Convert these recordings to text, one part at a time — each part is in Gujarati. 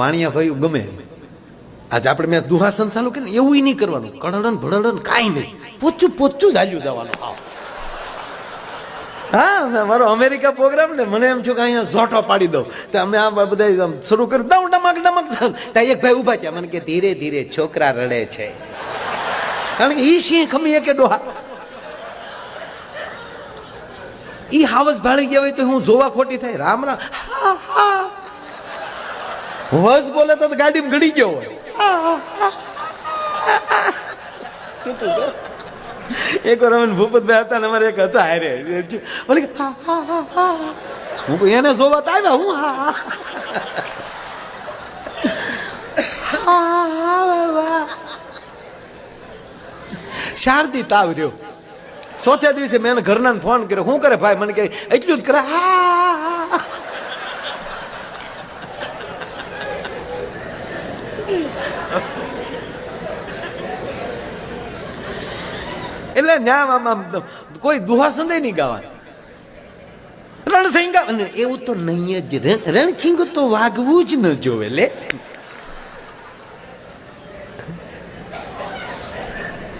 વાણિયા ભાઈ ગમે. આજે આપણે મેં દુહાસન ચાલુ કે એવું નહીં કરવાનું. કડડન ભડડન કાંઈ નહીં. પોચું પોચું જ હાલ્યું જવાનું. હા મારો અમેરિકા પ્રોગ્રામ ને મને એમ છું કે અહીંયા ઝોટો પાડી દઉં. તો અમે આ બધા શરૂ કરી દઉં ડમક ડમક. ત્યાં એક ભાઈ ઊભા છે મને કે ધીરે ધીરે છોકરા રડે છે. કારણ કે ઈ સિંહ ખમી કે ડોહા? ઈ હાવસ ભાળી ગયા હોય તો હું જોવા ખોટી થાય? રામ રામ. હા હા. વસ બોલે તો ગાડીમાં ગળી ગયો હોય. એક વાર અમે ભૂપતભાઈ હતા ને અમારે એક હતા હારે. હા એને જોવા તો આવ્યા હું હા. શારદી તાવ રહ્યો. ચોથા દિવસે મેં ઘરના ફોન કર્યો. શું કરે ભાઈ? મને કે એટલું જ કરે. હા હા, એટલે ન્યા આમ આમ કોઈ દુહા સંદે નહીં ગાવા. રણસિંહ એવું તો નહીં જ રણસિંગ તો વાગવું જ ન જોવે લે.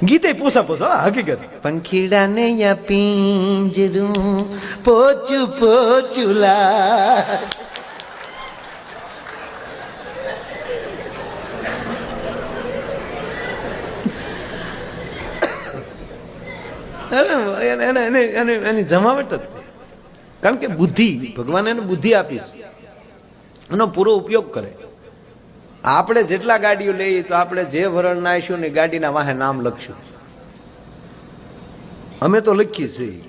ગીતે પૂછા પૂછા હકીકત. પંખીડા ને યા પિંજરું પોચું પોચું લા એને એને એને એને એની જમાવટ જ તે. કારણ કે બુદ્ધિ, ભગવાન એને બુદ્ધિ આપી છે. એનો પૂરો ઉપયોગ કરે. આપણે જેટલા ગાડીઓ લઈએ તો આપણે જે વરણ નાખીશું ને ગાડીના વાહે નામ લખશું અમે તો લખીએ છીએ.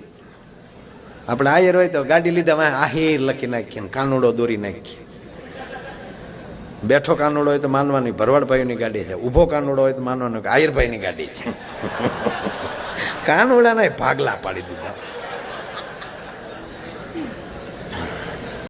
આપણે આયર હોય તો ગાડી લીધા વાહે આહિર લખી નાખીએ ને કાનુડો દોરી નાખીએ. બેઠો કાનુડો હોય તો માનવાની ભરવાડભાઈની ગાડી છે. ઊભો કાનુડો હોય તો માનવાનું કે આયરભાઈની ગાડી છે. કાનુડાના ભાગલા પાડી દીધા.